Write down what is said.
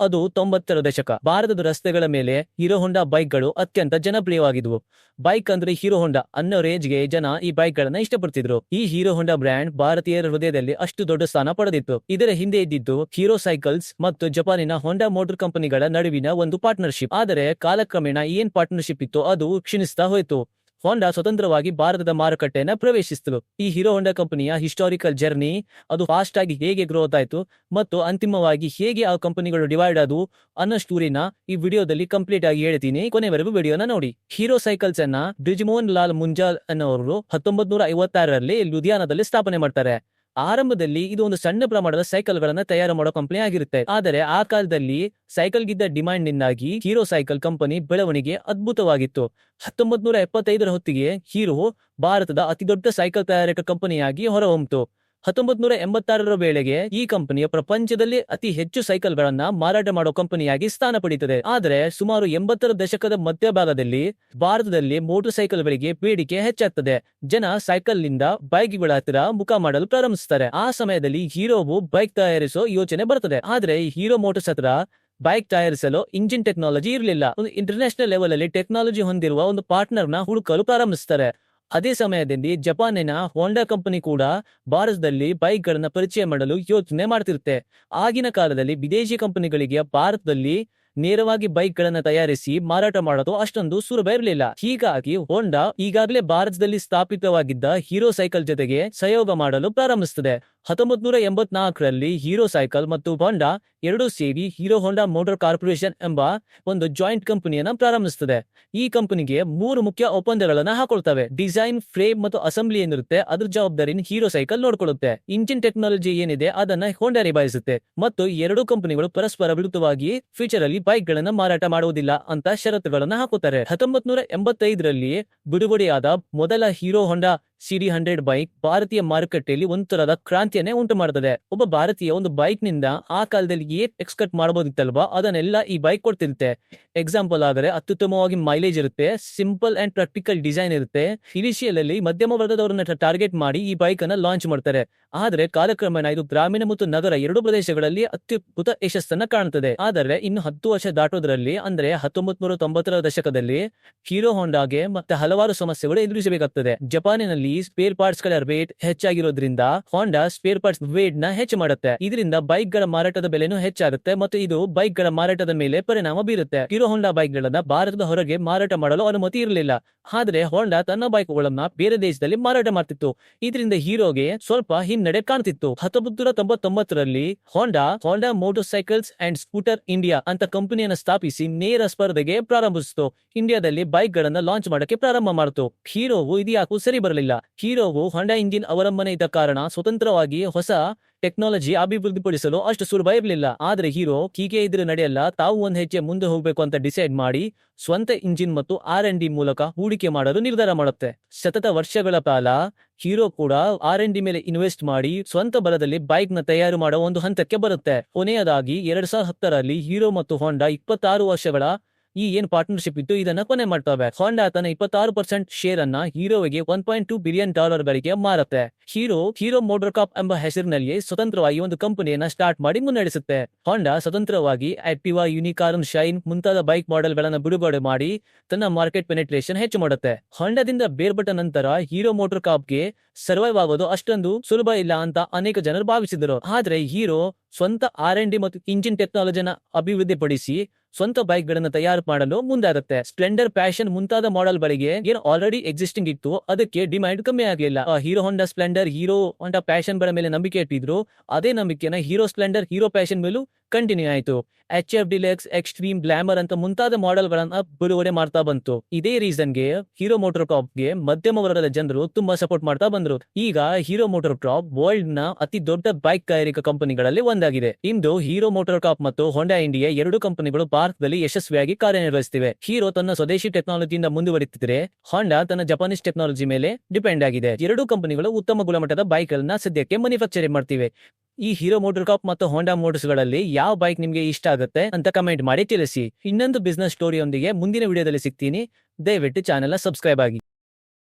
ಅದು ತೊಂಬತ್ತರ ದಶಕ. ಭಾರತದ ರಸ್ತೆಗಳ ಮೇಲೆ ಹೀರೋ ಹೊಂಡಾ ಬೈಕ್ಗಳು ಅತ್ಯಂತ ಜನಪ್ರಿಯವಾಗಿದ್ವು. ಬೈಕ್ ಅಂದ್ರೆ ಹೀರೋ ಹೊಂಡಾ ಅನ್ನೋ ರೇಂಜ್ಗೆ ಜನ ಈ ಬೈಕ್ ಗಳನ್ನ ಇಷ್ಟಪಡ್ತಿದ್ರು. ಈ ಹೀರೋ ಹೊಂಡಾ ಬ್ರ್ಯಾಂಡ್ ಭಾರತೀಯರ ಹೃದಯದಲ್ಲಿ ಅಷ್ಟು ದೊಡ್ಡ ಸ್ಥಾನ ಪಡೆದಿತ್ತು. ಇದರ ಹಿಂದೆ ಇದ್ದಿದ್ದು ಹೀರೋ ಸೈಕಲ್ಸ್ ಮತ್ತು ಜಪಾನಿನ ಹೊಂಡಾ ಮೋಟಾರ್ ಕಂಪನಿಗಳ ನಡುವಿನ ಒಂದು ಪಾರ್ಟ್ನರ್ಶಿಪ್ ಆದರೆ ಕಾಲಕ್ರಮೇಣ ಏನ್ ಪಾರ್ಟ್ನರ್ಶಿಪ್ ಇತ್ತು ಅದು ಕ್ಷೀಣಿಸ್ತಾ ಹೋಯಿತು. ಹೋಂಡಾ ಸ್ವತಂತ್ರವಾಗಿ ಭಾರತದ ಮಾರುಕಟ್ಟೆಯನ್ನ ಪ್ರವೇಶಿಸಿತು. ಈ ಹೀರೋ ಹೋಂಡಾ ಕಂಪನಿಯ ಹಿಸ್ಟಾರಿಕಲ್ ಜರ್ನಿ ಅದು ಫಾಸ್ಟ್ ಆಗಿ ಹೇಗೆ ಗ್ರೋತ್ ಆಯ್ತು ಮತ್ತು ಅಂತಿಮವಾಗಿ ಹೇಗೆ ಆ ಕಂಪನಿಗಳು ಡಿವೈಡ್ ಆದವು ಅನ್ನೋ ಸ್ಟೋರಿನ ಈ ವಿಡಿಯೋದಲ್ಲಿ ಕಂಪ್ಲೀಟ್ ಆಗಿ ಹೇಳ್ತೀನಿ. ಕೊನೆವರೆಗೂ ವಿಡಿಯೋನ ನೋಡಿ. ಹೀರೋ ಸೈಕಲ್ಸ್ ಅನ್ನ ಬ್ರಿಜ್ಮೋಹನ್ ಲಾಲ್ ಮುಂಜಾಲ್ ಅನ್ನೋರು ಹತ್ತೊಂಬತ್ ನೂರ ಐವತ್ತಾರರಲ್ಲಿ ಲುಧಿಯಾನದಲ್ಲಿ ಸ್ಥಾಪನೆ ಮಾಡ್ತಾರೆ. ಆರಂಭದಲ್ಲಿ ಇದು ಒಂದು ಸಣ್ಣ ಪ್ರಮಾಣದ ಸೈಕಲ್ ಗಳನ್ನ ತಯಾರು ಮಾಡೋ ಕಂಪನಿ ಆಗಿರುತ್ತೆ. ಆದರೆ ಆ ಕಾಲದಲ್ಲಿ ಸೈಕಲ್ ಗಿದ್ದ ಡಿಮ್ಯಾಂಡ್ ನಿಂದಾಗಿ ಹೀರೋ ಸೈಕಲ್ ಕಂಪನಿ ಬೆಳವಣಿಗೆ ಅದ್ಭುತವಾಗಿತ್ತು. ಹತ್ತೊಂಬತ್ ನೂರ ಎಪ್ಪತ್ತೈದರ ಹೊತ್ತಿಗೆ ಹೀರೋ ಭಾರತದ ಅತಿದೊಡ್ಡ ಸೈಕಲ್ ತಯಾರಕ ಕಂಪನಿಯಾಗಿ ಹೊರಹೊಮ್ಮಿತು ಹತ್ತೊಂಬತ್ ನೂರ ಎಂಬತ್ತಾರರ ವೇಳೆಗೆ ಈ ಕಂಪನಿಯ ಪ್ರಪಂಚದಲ್ಲಿ ಅತಿ ಹೆಚ್ಚು ಸೈಕಲ್ಗಳನ್ನ ಮಾರಾಟ ಮಾಡೋ ಕಂಪನಿಯಾಗಿ ಸ್ಥಾನ ಪಡೀತದೆ. ಆದರೆ ಸುಮಾರು ಎಂಬತ್ತರ ದಶಕದ ಮಧ್ಯಭಾಗದಲ್ಲಿ ಭಾರತದಲ್ಲಿ ಮೋಟರ್ ಸೈಕಲ್ಗಳಿಗೆ ಬೇಡಿಕೆ ಹೆಚ್ಚಾಗ್ತದೆ. ಜನ ಸೈಕಲ್ನಿಂದ ಬೈಕ್ಗಳ ಹತ್ತಿರ ಮುಖ ಮಾಡಲು ಪ್ರಾರಂಭಿಸುತ್ತಾರೆ ಆ ಸಮಯದಲ್ಲಿ ಹೀರೋವು ಬೈಕ್ ತಯಾರಿಸೋ ಯೋಚನೆ ಬರ್ತದೆ ಆದರೆ ಹೀರೋ ಮೋಟರ್ಸ್ ಹತ್ರ ಬೈಕ್ ತಯಾರಿಸಲು ಇಂಜಿನ್ ಟೆಕ್ನಾಲಜಿ ಇರಲಿಲ್ಲ. ಒಂದು ಇಂಟರ್ನ್ಯಾಷನಲ್ ಲೆವೆಲ್ ಅಲ್ಲಿ ಟೆಕ್ನಾಲಜಿ ಹೊಂದಿರುವ ಒಂದು ಪಾರ್ಟ್ನರ್ನ ಹುಡುಕಲು ಪ್ರಾರಂಭಿಸ್ತಾರೆ. ಅದೇ ಸಮಯದಲ್ಲಿ ಜಪಾನಿನ ಹೋಂಡಾ ಕಂಪನಿ ಕೂಡ ಭಾರತದಲ್ಲಿ ಬೈಕ್ ಗಳನ್ನ ಪರಿಚಯ ಮಾಡಲು ಯೋಚನೆ ಮಾಡ್ತಿರುತ್ತೆ. ಆಗಿನ ಕಾಲದಲ್ಲಿ ವಿದೇಶಿ ಕಂಪನಿಗಳಿಗೆ ಭಾರತದಲ್ಲಿ ನೇರವಾಗಿ ಬೈಕ್ ಗಳನ್ನ ತಯಾರಿಸಿ ಮಾರಾಟ ಮಾಡೋದು ಅಷ್ಟೊಂದು ಸುಲಭ ಇರಲಿಲ್ಲ. ಹೀಗಾಗಿ ಹೋಂಡಾ ಈಗಾಗಲೇ ಭಾರತದಲ್ಲಿ ಸ್ಥಾಪಿತವಾಗಿದ್ದ ಹೀರೋ ಸೈಕಲ್ ಜೊತೆಗೆ ಸಹಯೋಗ ಮಾಡಲು ಪ್ರಾರಂಭಿಸುತ್ತದೆ. ಹತ್ತೊಂಬತ್ ನೂರ ಎಂಬತ್ನಾಲ್ಕರಲ್ಲಿ ಹೀರೋ ಸೈಕಲ್ ಮತ್ತು ಹೋಂಡಾ ಎರಡೂ ಸೇರಿ ಹೀರೋ ಹೋಂಡಾ ಮೋಟಾರ್ ಕಾರ್ಪೊರೇಷನ್ ಎಂಬ ಒಂದು ಜಾಯಿಂಟ್ ಕಂಪನಿಯನ್ನ ಪ್ರಾರಂಭಿಸುತ್ತದೆ. ಈ ಕಂಪನಿಗೆ ಮೂರು ಮುಖ್ಯ ಒಪ್ಪಂದಗಳನ್ನ ಹಾಕೊಳ್ತವೆ. ಡಿಸೈನ್ ಫ್ರೇಮ್ ಮತ್ತು ಅಸೆಂಬ್ಲಿ ಏನಿರುತ್ತೆ, ಅದ್ರ ಜವಾಬ್ದಾರಿ ಹೀರೋ ಸೈಕಲ್ ನೋಡ್ಕೊಳ್ಳುತ್ತೆ. ಇಂಜಿನ್ ಟೆಕ್ನಾಲಜಿ ಏನಿದೆ, ಅದನ್ನ ಹೋಂಡಾ ನಿಭಾಯಿಸುತ್ತೆ. ಮತ್ತು ಎರಡೂ ಕಂಪನಿಗಳು ಪರಸ್ಪರ ವಿರುದ್ಧವಾಗಿ ಫ್ಯೂಚರ್ ಅಲ್ಲಿ ಬೈಕ್ ಗಳನ್ನ ಮಾರಾಟ ಮಾಡುವುದಿಲ್ಲ ಅಂತ ಷರತ್ತುಗಳನ್ನ ಹಾಕುತ್ತಾರೆ. ಹತ್ತೊಂಬತ್ ನೂರ ಎಂಬತ್ತೈದರಲ್ಲಿ ಬಿಡುಗಡೆಯಾದ ಮೊದಲ Hero Honda CD hundred bike ಭಾರತೀಯ ಮಾರುಕಟ್ಟೆಯಲ್ಲಿ ಒಂದು ಕ್ರಾಂತಿಯನ್ನೇ ಉಂಟು ಮಾಡುತ್ತದೆ ಒಬ್ಬ ಭಾರತೀಯ ಒಂದು ಬೈಕ್ನಿಂದ ಆ ಕಾಲದಲ್ಲಿ ಏನ್ ಎಕ್ಸ್ಪೆಕ್ಟ್ ಮಾಡಬಹುದಿತ್ತಲ್ವಾ ಅದನ್ನೆಲ್ಲ ಈ ಬೈಕ್ ಕೊಡ್ತಿರುತ್ತೆ. ಎಕ್ಸಾಂಪಲ್ ಆದರೆ ಅತ್ಯುತ್ತಮವಾಗಿ ಮೈಲೇಜ್ ಇರುತ್ತೆ ಸಿಂಪಲ್ ಅಂಡ್ ಪ್ರಾಕ್ಟಿಕಲ್ ಡಿಸೈನ್ ಇರುತ್ತೆ. ಇನಿಷಿಯಲ್ ಅಲ್ಲಿ ಮಧ್ಯಮ ವರ್ಗದವರನ್ನ ಟಾರ್ಗೆಟ್ ಮಾಡಿ ಈ ಬೈಕ್ ಅನ್ನ ಲಾಂಚ್ ಮಾಡ್ತಾರೆ. ಆದರೆ ಕಾಲಕ್ರಮೇಣ ಇದು ಗ್ರಾಮೀಣ ಮತ್ತು ನಗರ ಎರಡು ಪ್ರದೇಶಗಳಲ್ಲಿ ಅತ್ಯದ್ಭುತ ಯಶಸ್ಸನ್ನ ಕಾಣುತ್ತದೆ ಆದರೆ ಇನ್ನು ಹತ್ತು ವರ್ಷ ದಾಟೋದ್ರಲ್ಲಿ, ಅಂದ್ರೆ ಹತ್ತೊಂಬತ್ ನೂರ ತೊಂಬತ್ತರ ದಶಕದಲ್ಲಿ, ಹೀರೋ ಹೋಂಡಾಗೆ ಮತ್ತೆ ಹಲವಾರು ಸಮಸ್ಯೆಗಳು ಎದುರಿಸಬೇಕಾಗ್ತದೆ. ಜಪಾನಿನಲ್ಲಿ ಸ್ಪೇರ್ ಪಾರ್ಟ್ಸ್ಗಳ ರೇಟ್ ಹೆಚ್ಚಾಗಿರೋದ್ರಿಂದ ಹೋಂಡಾ ಸ್ಪೇರ್ ಪಾರ್ಟ್ಸ್ ವೇಟ್ನ ಹೆಚ್ಚು ಮಾಡುತ್ತೆ. ಇದರಿಂದ ಬೈಕ್ಗಳ ಮಾರಾಟದ ಬೆಲೆನೂ ಹೆಚ್ಚಾಗುತ್ತೆ ಮತ್ತು ಇದು ಬೈಕ್ಗಳ ಮಾರಾಟದ ಮೇಲೆ ಪರಿಣಾಮ ಬೀರುತ್ತೆ. ಹೀರೋ ಹೋಂಡಾ ಬೈಕ್ ಗಳನ್ನ ಭಾರತದ ಹೊರಗೆ ಮಾರಾಟ ಮಾಡಲು ಅನುಮತಿ ಇರಲಿಲ್ಲ. ಆದ್ರೆ ಹೋಂಡಾ ತನ್ನ ಬೈಕ್ ಗಳನ್ನ ಬೇರೆ ದೇಶದಲ್ಲಿ ಮಾರಾಟ ಮಾಡ್ತಿತ್ತು. ಇದರಿಂದ ಹೀರೋಗೆ ಸ್ವಲ್ಪ ಹಿನ್ನಡೆ ಕಾಣ್ತಿತ್ತು. ಹತ್ತೊಂಬತ್ತು ನೂರ ತೊಂಬತ್ತೊಂಬತ್ತರಲ್ಲಿ Honda Honda motorcycles and scooter India ಅಂತ ಕಂಪನಿಯನ್ನ ಸ್ಥಾಪಿಸಿ ನೇರ ಸ್ಪರ್ಧೆಗೆ ಪ್ರಾರಂಭಿಸಿತು. ಇಂಡಿಯಾದಲ್ಲಿ ಬೈಕ್ ಗಳನ್ನ ಲಾಂಚ್ ಮಾಡಕ್ಕೆ ಪ್ರಾರಂಭ ಮಾಡಿತು. ಹೀರೋವು ಇದ್ಯಾಕೂ ಸರಿ ಬರಲಿಲ್ಲ. ಹೀರೋವು ಹೊಂಡಾ ಇಂಜಿನ್ ಅವಲಂಬನೆ ಇದ್ದ ಕಾರಣ ಸ್ವತಂತ್ರವಾಗಿ ಹೊಸ ಟೆಕ್ನಾಲಜಿ ಅಭಿವೃದ್ಧಿಪಡಿಸಲು ಅಷ್ಟು ಸುಲಭ ಇರಲಿಲ್ಲ. ಆದರೆ ಹೀರೋ, ಹೀಗೆ ಇದ್ರೆ ನಡೆಯಲ್ಲ, ತಾವು ಒಂದು ಹೆಜ್ಜೆ ಮುಂದೆ ಹೋಗಬೇಕು ಅಂತ ಡಿಸೈಡ್ ಮಾಡಿ ಸ್ವಂತ ಇಂಜಿನ್ ಮತ್ತು ಆರ್ ಎನ್ ಡಿ ಮೂಲಕ ಹೂಡಿಕೆ ಮಾಡಲು ನಿರ್ಧಾರ ಮಾಡುತ್ತೆ. ಸತತ ವರ್ಷಗಳ ಕಾಲ ಹೀರೋ ಕೂಡ ಆರ್ ಎನ್ ಡಿ ಮೇಲೆ ಇನ್ವೆಸ್ಟ್ ಮಾಡಿ ಸ್ವಂತ ಬಲದಲ್ಲಿ ಬೈಕ್ನ ತಯಾರು ಮಾಡೋ ಒಂದು ಹಂತಕ್ಕೆ ಬರುತ್ತೆ. ಕೊನೆಯದಾಗಿ ಎರಡ್ ಸಾವಿರದ ಹತ್ತರಲ್ಲಿ ಹೀರೋ ಮತ್ತು ಹೊಂಡಾ ಇಪ್ಪತ್ತಾರು ವರ್ಷಗಳ ಈ ಏನ್ ಪಾರ್ಟ್ನರ್ಶಿಪ್ ಇತ್ತು ಇದನ್ನ ಕೊನೆ ಮಾಡ್ತವೆ. ಹೊಂಡಾ ತನ್ನ ಇಪ್ಪತ್ತಾರು ಪರ್ಸೆಂಟ್ ಶೇರ್ ಅನ್ನ ಹೀರೋಗೆ one point two billion dollar ಗಳಿಗೆ ಮಾರುತ್ತೆ. ಹೀರೋ ಹೀರೋ ಮೋಟರ್ ಎಂಬ ಹೆಸರಿನಲ್ಲಿ ಸ್ವತಂತ್ರವಾಗಿ ಒಂದು ಕಂಪನಿಯನ್ನ ಸ್ಟಾರ್ಟ್ ಮಾಡಿ ಮುನ್ನಡೆಸುತ್ತೆ. ಹೊಂಡಾ ಸ್ವತಂತ್ರವಾಗಿ ಆಕ್ಟಿವಾ, ಯುನಿಕಾರ್ನ್, ಶೈನ್ ಮುಂತಾದ ಬೈಕ್ ಮಾಡೆಲ್ ಗಳನ್ನ ಬಿಡುಗಡೆ ಮಾಡಿ ತನ್ನ ಮಾರ್ಕೆಟ್ ಪೆನೆಟ್ರೇಷನ್ ಹೆಚ್ಚು ಮಾಡುತ್ತೆ. ಹೊಂಡಾದಿಂದ ಬೇರ್ಪಟ್ಟ ನಂತರ ಹೀರೋ ಮೋಟರ್ ಕಾಪ್ಗೆ ಸರ್ವೈವ್ ಆಗೋದು ಅಷ್ಟೊಂದು ಸುಲಭ ಇಲ್ಲ ಅಂತ ಅನೇಕ ಜನರು ಭಾವಿಸಿದರು ಆದ್ರೆ ಹೀರೋ ಸ್ವಂತ ಆರ್ ಎನ್ ಡಿ ಮತ್ತು ಇಂಜಿನ್ ಟೆಕ್ನಾಲಜಿನ ಅಭಿವೃದ್ಧಿಪಡಿಸಿ ಸ್ವಂತ ಬೈಕ್ಗಳನ್ನು ತಯಾರು ಮಾಡಲು ಮುಂದಾಗುತ್ತೆ. ಸ್ಪ್ಲೆಂಡರ್ ಪ್ಯಾಷನ್ ಮುಂತಾದ ಮಾಡೆಲ್ ಗಳಿಗೆ ಏನು ಆಲ್ರೆಡಿ ಎಕ್ಸಿಸ್ಟಿಂಗ್ ಇತ್ತು, ಅದಕ್ಕೆ ಡಿಮ್ಯಾಂಡ್ ಕಮ್ಮಿ ಆಗಲಿಲ್ಲ. Hero Honda Splendor Hero Honda ಪ್ಯಾಷನ್ಗಳ ಮೇಲೆ ನಂಬಿಕೆ ಇಟ್ಟಿದ್ರು, ಅದೇ ನಂಬಿಕೆನ ಹೀರೋ ಸ್ಪ್ಲೆಂಡರ್ ಹೀರೋ ಪ್ಯಾಷನ್ ಮೇಲೂ ಕಂಟಿನ್ಯೂ ಆಯಿತು. H F Deluxe Xtreme Glamour ಅಂತ ಮುಂತಾದ ಮಾಡೆಲ್ ಗಳನ್ನ ಬಿಡುಗಡೆ ಮಾಡ್ತಾ ಬಂತು. ಇದೇ ರೀಸನ್ಗೆ ಹೀರೋ ಮೋಟರ್ ಟ್ರಾಪ್ಗೆ ಮಧ್ಯಮ ವರ್ಗದ ಜನರು ತುಂಬಾ ಸಪೋರ್ಟ್ ಮಾಡ್ತಾ ಬಂದ್ರು. ಈಗ ಹೀರೋ ಮೋಟರ್ ಟ್ರಾಪ್ ವರ್ಲ್ಡ್ನ ಅತಿ ದೊಡ್ಡ ಬೈಕ್ ತಯಾರಿಕಾ ಕಂಪನಿಗಳಲ್ಲಿ ಒಂದಾಗಿದೆ. ಇಂದು ಹೀರೋ ಮೋಟರ್ ಕಾಪ್ ಮತ್ತು ಹೊಂಡಾ ಇಂಡಿಯಾ ಎರಡು ಕಂಪನಿಗಳು ಭಾರತದಲ್ಲಿ ಯಶಸ್ವಿಯಾಗಿ ಕಾರ್ಯನಿರ್ವಹಿಸುತ್ತಿವೆ. ಹೀರೋ ತನ್ನ ಸ್ವದೇಶಿ ಟೆಕ್ನಾಲಜಿಯಿಂದ ಮುಂದುವರಿತಿದ್ರೆ ಹೊಂಡಾ ತನ್ನ ಜಪಾನೀಸ್ ಟೆಕ್ನಾಲಜಿ ಮೇಲೆ ಡಿಪೆಂಡ್ ಆಗಿದೆ. ಎರಡು ಕಂಪನಿಗಳು ಉತ್ತಮ ಗುಣಮಟ್ಟದ ಬೈಕ್ ಗಳನ್ನ ಸದ್ಯಕ್ಕೆ ಮ್ಯಾನುಫ್ಯಾಕ್ಚರಿಂಗ್ ಮಾಡ್ತಿವೆ. ಈ ಹೀರೋ ಮೋಟರ್ ಕಾಪ್ ಮತ್ತು ಹೋಂಡಾ ಮೋಟರ್ಸ್ಗಳಲ್ಲಿ ಯಾವ ಬೈಕ್ ನಿಮಗೆ ಇಷ್ಟ ಆಗುತ್ತೆ ಅಂತ ಕಮೆಂಟ್ ಮಾಡಿ ತಿಳಿಸಿ. ಇನ್ನೊಂದು ಬಿಸ್ನೆಸ್ ಸ್ಟೋರಿಯೊಂದಿಗೆ ಮುಂದಿನ ವಿಡಿಯೋದಲ್ಲಿ ಸಿಗ್ತೀನಿ. ದಯವಿಟ್ಟು ಚಾನೆಲ್ ಸಬ್ಸ್ಕ್ರೈಬ್ ಆಗಿ.